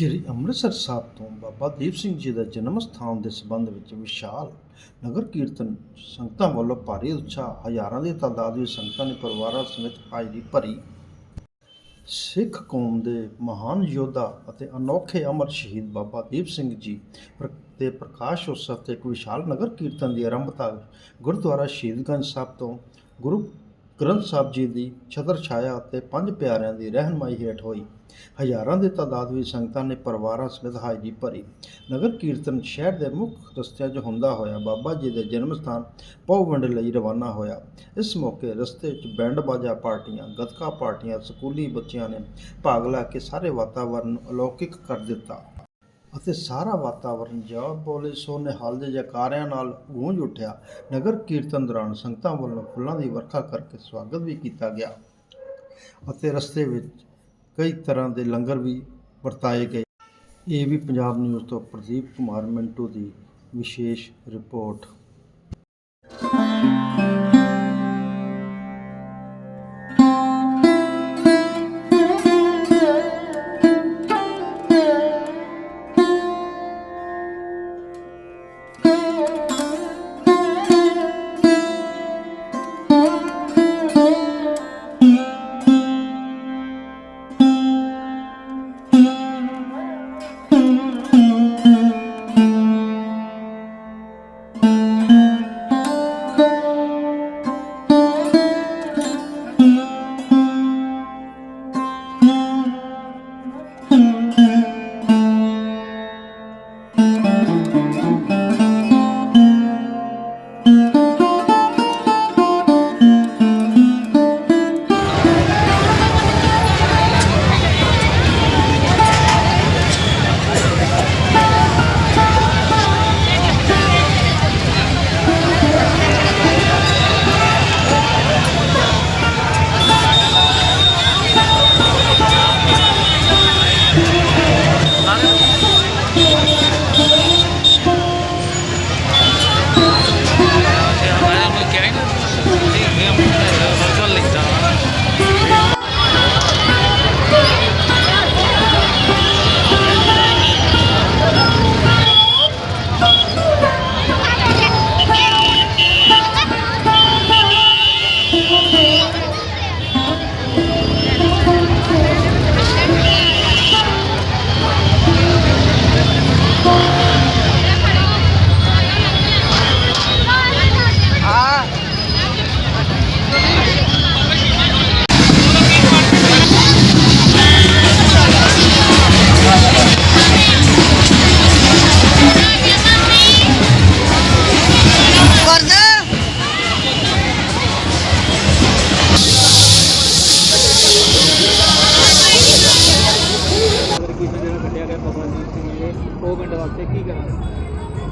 ਸ਼੍ਰੀ ਅੰਮ੍ਰਿਤਸਰ ਸਾਹਿਬ ਤੋਂ ਬਾਬਾ ਦੀਪ ਸਿੰਘ ਜੀ ਦਾ ਜਨਮ ਸਥਾਨ ਦੇ ਸੰਬੰਧ ਵਿੱਚ ਵਿਸ਼ਾਲ ਨਗਰ ਕੀਰਤਨ ਸੰਗਤਾਂ ਵੱਲੋਂ ਭਾਰੀ ਉਤਸ਼ਾਹ, ਹਜ਼ਾਰਾਂ ਦੀ ਤਾਦਾਦ ਵਿੱਚ ਸੰਗਤਾਂ ਨੇ ਪਰਿਵਾਰਾਂ ਸਮੇਤ ਹਾਜ਼ਰੀ ਭਰੀ ਸਿੱਖ ਕੌਮ ਦੇ ਮਹਾਨ ਯੋਧਾ ਅਤੇ ਅਨੋਖੇ ਅਮਰ ਸ਼ਹੀਦ ਬਾਬਾ ਦੀਪ ਸਿੰਘ ਜੀ ਦੇ ਪ੍ਰਕਾਸ਼ ਉਤਸਵ ਤੇ ਇੱਕ ਵਿਸ਼ਾਲ ਨਗਰ ਕੀਰਤਨ ਦੀ ਆਰੰਭਤਾ ਗੁਰਦੁਆਰਾ ਸ਼ਹੀਦਗੰਜ ਸਾਹਿਬ ਤੋਂ ਗੁਰੂ ਗ੍ਰੰਥ ਸਾਹਿਬ ਜੀ ਦੀ ਛਤਰ ਛਾਇਆ ਅਤੇ ਪੰਜ ਪਿਆਰਿਆਂ ਦੀ ਰਹਿਨਮਾਈ ਹੇਠ ਹੋਈ। ਹਜ਼ਾਰਾਂ ਦੀ ਤਾਦਾਦ ਵਿੱਚ ਸੰਗਤਾਂ ਨੇ ਪਰਿਵਾਰਾਂ ਸਮੇਤ ਹਾਜ਼ਰੀ ਭਰੀ। ਨਗਰ ਕੀਰਤਨ ਸ਼ਹਿਰ ਦੇ ਮੁੱਖ ਰਸਤਿਆਂ 'ਚ ਹੁੰਦਾ ਹੋਇਆ, ਬਾਬਾ ਜੀ ਦੇ ਜਨਮ ਸਥਾਨ ਪਉਵੰਡ ਲਈ ਰਵਾਨਾ ਹੋਇਆ। ਇਸ ਮੌਕੇ ਰਸਤੇ 'ਚ ਬੈਂਡ ਬਾਜਾ ਪਾਰਟੀਆਂ, ਗੱਤਕਾ ਪਾਰਟੀਆਂ, ਸਕੂਲੀ ਬੱਚਿਆਂ ਨੇ ਭਾਗ ਲੈ ਕੇ ਸਾਰੇ ਵਾਤਾਵਰਨ ਨੂੰ ਅਲੌਕਿਕ ਕਰ ਦਿੱਤਾ। ਅਤੇ ਸਾਰਾ ਵਾਤਾਵਰਨ ਜਵਾਬ ਬੋਲੇ ਸੋ ਨਿਹਾਲ ਦੇ ਜੈਕਾਰਿਆਂ ਨਾਲ ਗੂੰਜ ਉੱਠਿਆ। ਨਗਰ ਕੀਰਤਨ ਦੌਰਾਨ ਸੰਗਤਾਂ ਵੱਲੋਂ ਫੁੱਲਾਂ ਦੀ ਵਰਖਾ ਕਰਕੇ ਸਵਾਗਤ ਵੀ ਕੀਤਾ ਗਿਆ ਅਤੇ ਰਸਤੇ ਵਿੱਚ ਕਈ ਤਰ੍ਹਾਂ ਦੇ ਲੰਗਰ ਵੀ ਵਰਤਾਏ ਗਏ। ਇਹ ਵੀ ਪੰਜਾਬ ਨਿਊਜ਼ ਤੋਂ ਪ੍ਰਦੀਪ ਕੁਮਾਰ ਮਿੰਟੂ ਦੀ ਵਿਸ਼ੇਸ਼ ਰਿਪੋਰਟ।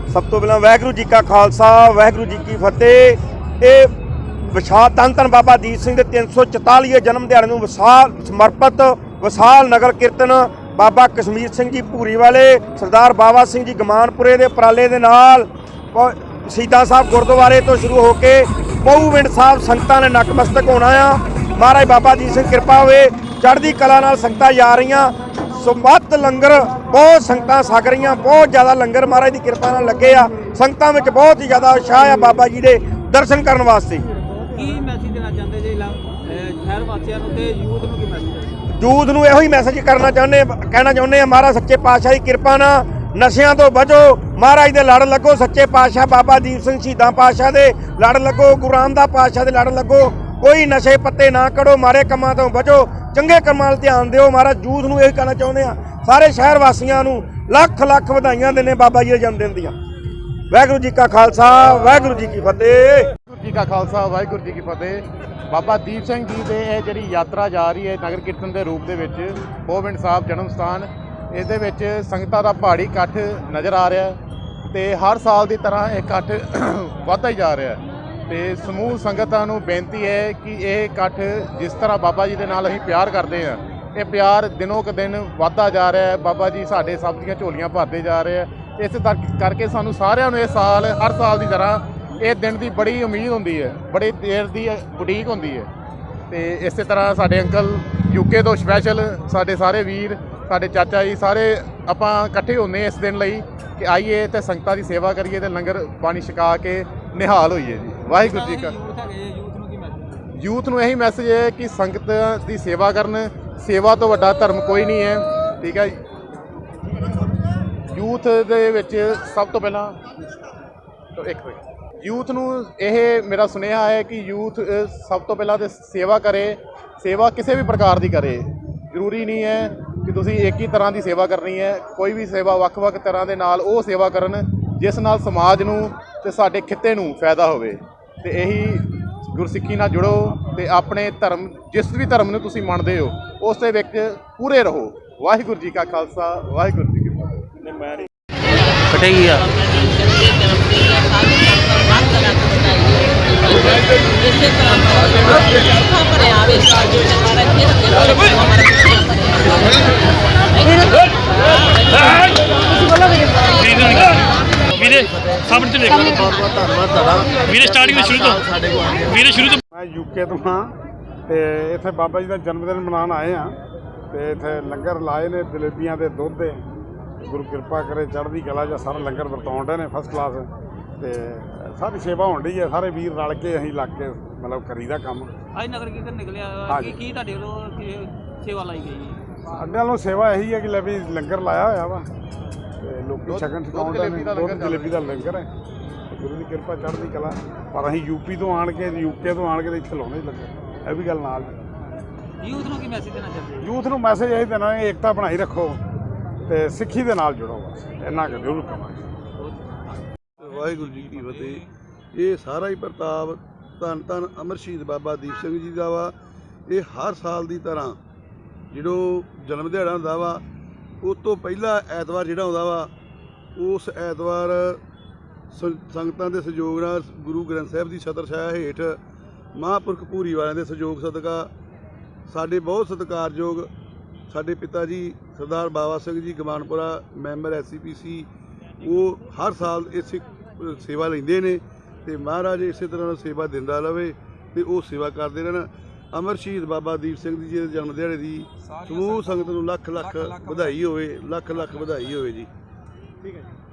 ਸਭ ਤੋਂ ਪਹਿਲਾਂ ਵਾਹਿਗੁਰੂ ਜੀ ਕਾ ਖਾਲਸਾ, ਵਾਹਿਗੁਰੂ ਜੀ ਕੀ ਫਤਿਹ। ਇਹ ਵਿਸ਼ਾਲ ਧੰਨ ਧੰਨ ਬਾਬਾ ਦੀਪ ਸਿੰਘ ਦੇ 344 ਜਨਮ ਦਿਹਾੜੇ ਨੂੰ ਵਿਸ਼ਾਲ ਸਮਰਪਿਤ, ਵਿਸ਼ਾਲ ਨਗਰ ਕੀਰਤਨ ਬਾਬਾ ਕਸ਼ਮੀਰ ਸਿੰਘ ਜੀ ਭੂਰੀ ਵਾਲੇ, ਸਰਦਾਰ ਬਾਬਾ ਸਿੰਘ ਜੀ ਗਮਾਨਪੁਰੇ ਦੇ ਉਪਰਾਲੇ ਦੇ ਨਾਲ ਪ- ਸ਼ਹੀਦਾਂ ਸਾਹਿਬ ਗੁਰਦੁਆਰੇ ਤੋਂ ਸ਼ੁਰੂ ਹੋ ਕੇ ਪਉਵਿੰਡ ਸਾਹਿਬ ਸੰਗਤਾਂ ਨੇ ਨਕਮਸਤਕ ਹੋਣਾ ਆ। ਮਹਾਰਾਜ ਬਾਬਾ ਦੀਪ ਸਿੰਘ ਕਿਰਪਾ ਹੋਵੇ, ਚੜ੍ਹਦੀ ਕਲਾ ਨਾਲ ਸੰਗਤਾਂ ਜਾ ਰਹੀਆਂ। ਸੁਮਤ ਲੰਗਰ ਬਹੁਤ ਸੰਗਤਾਂ ਛਕ ਰਹੀਆਂ ਬਹੁਤ ਜ਼ਿਆਦਾ ਲੰਗਰ ਮਹਾਰਾਜ ਦੀ ਕਿਰਪਾ ਨਾਲ ਲੱਗੇ ਆ। ਸੰਗਤਾਂ ਵਿੱਚ ਬਹੁਤ ਹੀ ਜ਼ਿਆਦਾ ਉਤਸ਼ਾਹ ਆ ਬਾਬਾ ਜੀ ਦੇ ਦਰਸ਼ਨ ਕਰਨ ਵਾਸਤੇ। ਕੀ ਮੈਸੇਜ ਦੇਣਾ ਚਾਹੁੰਦੇ ਜੀ ਸ਼ਹਿਰ ਵਾਸੀਆਂ ਨੂੰ ਤੇ ਯੂਥ ਨੂੰ ਕੀ ਮੈਸੇਜ ਯੂਥ ਨੂੰ ਇਹੋ ਹੀ ਮੈਸੇਜ ਕਰਨਾ ਚਾਹੁੰਦੇ ਕਹਿਣਾ ਚਾਹੁੰਦੇ ਆ ਮਹਾਰਾਜ ਸੱਚੇ ਪਾਤਸ਼ਾਹ ਦੀ ਕਿਰਪਾ ਨਾਲ ਨਸ਼ਿਆਂ ਤੋਂ ਬਚੋ। ਮਹਾਰਾਜ ਦੇ ਲੜ ਲੱਗੋ ਸੱਚੇ ਪਾਤਸ਼ਾਹ ਬਾਬਾ ਦੀਪ ਸਿੰਘ ਸ਼ਹੀਦਾਂ ਪਾਤਸ਼ਾਹ ਦੇ ਲੜ ਲੱਗੋ ਗੁਰੂ ਰਾਮਦਾਸ ਪਾਤਸ਼ਾਹ ਦੇ ਲੜ ਲੱਗੋ। ਕੋਈ ਨਸ਼ੇ ਪੱਤੇ ਨਾ ਕਰੋ ਮਾਰੇ ਕੰਮਾਂ ਤੋਂ ਬਚੋ। ਚੰਗੇ ਕੰਮਾਂ 'ਤੇ ਧਿਆਨ ਦਿਓ, ਮਹਾਰਾਜ ਜੂਥ ਨੂੰ ਇਹ ਕਹਿਣਾ ਚਾਹੁੰਦੇ ਆ ਸਾਰੇ ਸ਼ਹਿਰ ਵਾਸੀਆਂ ਨੂੰ ਲੱਖ ਲੱਖ ਵਧਾਈਆਂ ਦਿੰਦੇ ਬਾਬਾ ਜੀ ਦੇ ਜਨਮ ਦਿਨ ਦੀਆਂ। ਵਾਹਿਗੁਰੂ ਜੀ ਕਾ ਖਾਲਸਾ, ਵਾਹਿਗੁਰੂ ਜੀ ਕੀ ਫਤਿਹ। ਵਾਹਿਗੁਰੂ ਜੀ ਕਾ ਖਾਲਸਾ, ਵਾਹਿਗੁਰੂ ਜੀ ਕੀ ਫਤਿਹ। ਬਾਬਾ ਦੀਪ ਸਿੰਘ ਜੀ ਦੇ ਇਹ ਜਿਹੜੀ ਯਾਤਰਾ ਜਾ ਰਹੀ ਹੈ ਨਗਰ ਕੀਰਤਨ ਦੇ ਰੂਪ ਦੇ ਵਿੱਚ, ਗੋਬਿੰਦ ਸਾਹਿਬ ਜਨਮ ਸਥਾਨ, ਇਹਦੇ ਵਿੱਚ ਸੰਗਤਾਂ ਦਾ ਪਹਾੜੀ ਇਕੱਠ ਨਜ਼ਰ ਆ ਰਿਹਾ ਹੈ ਤੇ ਹਰ ਸਾਲ ਦੀ ਤਰ੍ਹਾਂ ਇਹ ਇਕੱਠ ਵੱਧਦਾ ਹੀ ਜਾ ਰਿਹਾ ਹੈ। ਤੇ ਸਮੂਹ ਸੰਗਤਾਂ ਨੂੰ ਬੇਨਤੀ ਹੈ ਕਿ ਇਹ ਇਕੱਠ ਜਿਸ ਤਰ੍ਹਾਂ ਬਾਬਾ ਜੀ ਦੇ ਨਾਲ ਅਸੀਂ ਪਿਆਰ ਕਰਦੇ ਹਾਂ, ਇਹ ਪਿਆਰ ਦਿਨੋਂ ਕ ਦਿਨ ਵੱਧਦਾ ਜਾ ਰਿਹਾ ਹੈ। ਬਾਬਾ ਜੀ ਸਾਡੇ ਸਭ ਦੀਆਂ ਝੋਲੀਆਂ ਭਰਦੇ ਜਾ ਰਹੇ ਆ ਇਸ ਤੱਕ- ਕਰਕੇ ਸਾਨੂੰ ਸਾਰਿਆਂ ਨੂੰ ਇਹ ਸਾਲ, ਹਰ ਸਾਲ ਦੀ ਤਰ੍ਹਾਂ ਇਹ ਦਿਨ ਦੀ ਬੜੀ ਉਮੀਦ ਹੁੰਦੀ ਹੈ, ਬੜੀ ਦੇਰ ਦੀ ਉਡੀਕ ਹੁੰਦੀ ਹੈ। ਤੇ ਇਸੇ ਤਰ੍ਹਾਂ ਸਾਡੇ ਅੰਕਲ ਯੂਕੇ ਤੋਂ ਸਪੈਸ਼ਲ, ਸਾਡੇ ਸਾਰੇ ਵੀਰ, ਸਾਡੇ ਚਾਚਾ ਜੀ, ਸਾਰੇ ਆਪਾਂ ਇਕੱਠੇ ਹੁੰਨੇ ਇਸ ਦਿਨ ਲਈ ਕਿ ਆਈਏ ਤੇ ਸੰਗਤਾਂ ਦੀ ਸੇਵਾ ਕਰੀਏ ਤੇ ਲੰਗਰ ਪਾਣੀ ਛਕਾ ਕੇ ਨਿਹਾਲ ਹੋਈਏ ਜੀ। ਵਾਹਿਗੁਰੂ ਜੀ ਕਾ ਯੂਥ ਨੂੰ ਇਹੀ ਮੈਸੇਜ ਹੈ ਕਿ ਸੰਗਤ ਦੀ ਸੇਵਾ ਕਰਨ। ਸੇਵਾ ਤੋਂ ਵੱਡਾ ਧਰਮ ਕੋਈ ਨਹੀਂ ਹੈ ਠੀਕ ਹੈ ਯੂਥ ਦੇ ਵਿੱਚ ਸਭ ਤੋਂ ਪਹਿਲਾਂ ਤੋ ਇੱਕ ਮਿੰਟ। ਯੂਥ ਨੂੰ ਇਹ ਮੇਰਾ ਸੁਨੇਹਾ ਹੈ ਕਿ ਯੂਥ ਸਭ ਤੋਂ ਪਹਿਲਾਂ ਤੇ ਸੇਵਾ ਕਰੇ। ਸੇਵਾ ਕਿਸੇ ਵੀ ਪ੍ਰਕਾਰ ਦੀ ਕਰੇ। ਜ਼ਰੂਰੀ ਨਹੀਂ ਹੈ ਕਿ ਤੁਸੀਂ ਇੱਕ ਹੀ ਤਰ੍ਹਾਂ ਦੀ ਸੇਵਾ ਕਰਨੀ ਹੈ। ਕੋਈ ਵੀ ਸੇਵਾ ਵੱਖ-ਵੱਖ ਤਰ੍ਹਾਂ ਦੇ ਨਾਲ ਉਹ ਸੇਵਾ ਕਰਨ ਜਿਸ ਨਾਲ ਸਮਾਜ ਨੂੰ ਤੇ ਸਾਡੇ ਖਿੱਤੇ ਨੂੰ ਫਾਇਦਾ ਹੋਵੇ। ਤੇ ਇਹੀ ਗੁਰਸਿੱਖੀ ਨਾਲ ਜੁੜੋ ਤੇ ਆਪਣੇ ਧਰਮ ਜਿਸ ਵੀ ਧਰਮ ਨੂੰ ਤੁਸੀਂ ਮੰਨਦੇ ਹੋ ਉਸ ਦੇ ਵਿੱਚ ਪੂਰੇ ਰਹੋ। ਵਾਹਿਗੁਰੂ ਜੀ ਕਾ ਖਾਲਸਾ ਵਾਹਿਗੁਰੂ ਜੀ ਕੀ ਫਤਿਹ। ਫਟੇਗੀ ਆ? ਇਸੇ ਵੀਰੇ ਸਟਾਰਟਿੰਗ ਤੋਂ ਸ਼ੁਰੂ ਤੋਂ। ਵੀਰੇ ਸ਼ੁਰੂ ਤੋਂ। ਮੈਂ ਯੂਕੇ ਤੋਂ ਹਾਂ ਤੇ ਇੱਥੇ ਬਾਬਾ ਜੀ ਦਾ ਜਨਮ ਦਿਨ ਮਨਾਉਣ ਆਏ ਆ ਤੇ ਇੱਥੇ ਲੰਗਰ ਲਾਏ ਨੇ ਜਲੇਬੀਆਂ ਦੇ ਦੁੱਧ ਦੇ। ਗੁਰੂ ਕਿਰਪਾ ਕਰੇ ਚੜ੍ਹਦੀ ਕਲਾ ਜਾਂ ਸਾਰਾ ਲੰਗਰ ਵਰਤਾਉਣ ਦੇ ਨੇ ਫਸਟ ਕਲਾਸ ਤੇ ਸਾਰੀ ਸੇਵਾ ਹੋਣ ਡਈ ਹੈ ਸਾਰੇ ਵੀਰ ਰਲ ਕੇ ਅਸੀਂ ਲੱਗ ਕੇ ਮਤਲਬ ਕਰੀਦਾ ਕੰਮ। ਅੱਜ ਨਗਰ ਕੀਰਤਨ ਨਿਕਲਿਆ। ਕੀ ਕੀ ਤੁਹਾਡੇ ਵੱਲੋਂ ਸੇਵਾ ਲਾਈ ਗਈ? ਸਾਡੇ ਵੱਲੋਂ ਸੇਵਾ ਇਹੀ ਹੈ ਕਿ ਲੈ ਵੀ ਲੰਗਰ ਲਾਇਆ ਹੋਇਆ ਵਾ। ਲੋਕੀ ਛਕਣ ਦੁੱਧ ਛਕਾਉਣ ਦਾ ਜਲੇਬੀ ਦਾ ਦੁੱਧ ਲੰਗਰ ਜਲੇਬੀ ਦਾ ਲੰਗਰ ਹੈ। ਗੁਰੂ ਦੀ ਕਿਰਪਾ ਚੜ੍ਹਦੀ ਕਲਾ ਪਰ ਅਸੀਂ ਯੂਪੀ ਤੋਂ ਆਣ ਕੇ ਯੂਕੇ ਤੋਂ ਆਣ ਕੇ ਤੇ ਇੱਥੇ ਲਾਉਂਦੇ ਹੀ ਲੰਗਰ। ਇਹ ਵੀ ਗੱਲ ਨਾਲ ਯੂਥ ਨੂੰ ਕੀ ਮੈਸੇਜ ਦੇਣਾ ਚਾਹੁੰਦੇ ਯੂਥ ਨੂੰ ਮੈਸੇਜ ਇਹ ਦੇਣਾ ਹੈ ਏਕਤਾ ਬਣਾਈ ਰੱਖੋ ਤੇ ਸਿੱਖੀ ਦੇ ਨਾਲ ਜੁੜੋ ਬਸ। ਇੰਨਾ ਕੁ ਜ਼ਰੂਰ ਕਵਾਂਗੇ। ਵਾਹਿਗੁਰੂ ਜੀ ਕੀ ਫਤਿਹ। ਇਹ ਸਾਰਾ ਹੀ ਪ੍ਰਤਾਪ ਧੰਨ ਧੰਨ ਅਮਰ ਸ਼ਹੀਦ ਬਾਬਾ ਦੀਪ ਸਿੰਘ ਜੀ ਦਾ ਵਾ। ਇਹ ਹਰ ਸਾਲ ਦੀ ਤਰ੍ਹਾਂ ਜਿਹੜੋ ਜਨਮ ਦਿਹਾੜਾ ਹੁੰਦਾ ਵਾ ਉਸ ਤੋਂ ਪਹਿਲਾ ਐਤਵਾਰ ਜਿਹੜਾ ਆਉਂਦਾ ਵਾ, ਉਸ ਐਤਵਾਰ ਸੰਗਤਾਂ ਦੇ ਸਹਿਯੋਗ ਨਾਲ ਗੁਰੂ ਗ੍ਰੰਥ ਸਾਹਿਬ ਦੀ ਛਤਰ ਛਾਇਆ ਹੇਠ ਮਹਾਂਪੁਰਖ ਭੂਰੀ ਵਾਲਿਆਂ ਦੇ ਸਹਿਯੋਗ ਸਦਕਾ ਸਾਡੇ ਬਹੁਤ ਸਤਿਕਾਰਯੋਗ ਸਾਡੇ ਪਿਤਾ ਜੀ ਸਰਦਾਰ ਬਾਬਾ ਸਿੰਘ ਜੀ ਗਮਾਨਪੁਰਾ ਮੈਂਬਰ ਐਸਸੀਪੀਸੀ ਉਹ ਹਰ ਸਾਲ ਇਸ ਸੇਵਾ ਲੈਂਦੇ ਨੇ ਤੇ ਮਹਾਰਾਜ ਇਸੇ ਤਰ੍ਹਾਂ ਨਾਲ ਸੇਵਾ ਦਿੰਦਾ ਰਵੇ ਤੇ ਉਹ ਸੇਵਾ ਕਰਦੇ ਰਹਿਣ। ਅਮਰ ਸ਼ਹੀਦ ਬਾਬਾ ਦੀਪ ਸਿੰਘ ਜੀ ਦੇ ਜਨਮ ਦਿਹਾੜੇ ਦੀ ਸਮੂਹ ਸੰਗਤ ਨੂੰ ਲੱਖ ਲੱਖ ਵਧਾਈ ਹੋਵੇ ਲੱਖ ਲੱਖ ਵਧਾਈ ਹੋਵੇ ਜੀ। ਠੀਕ ਹੈ ਜੀ।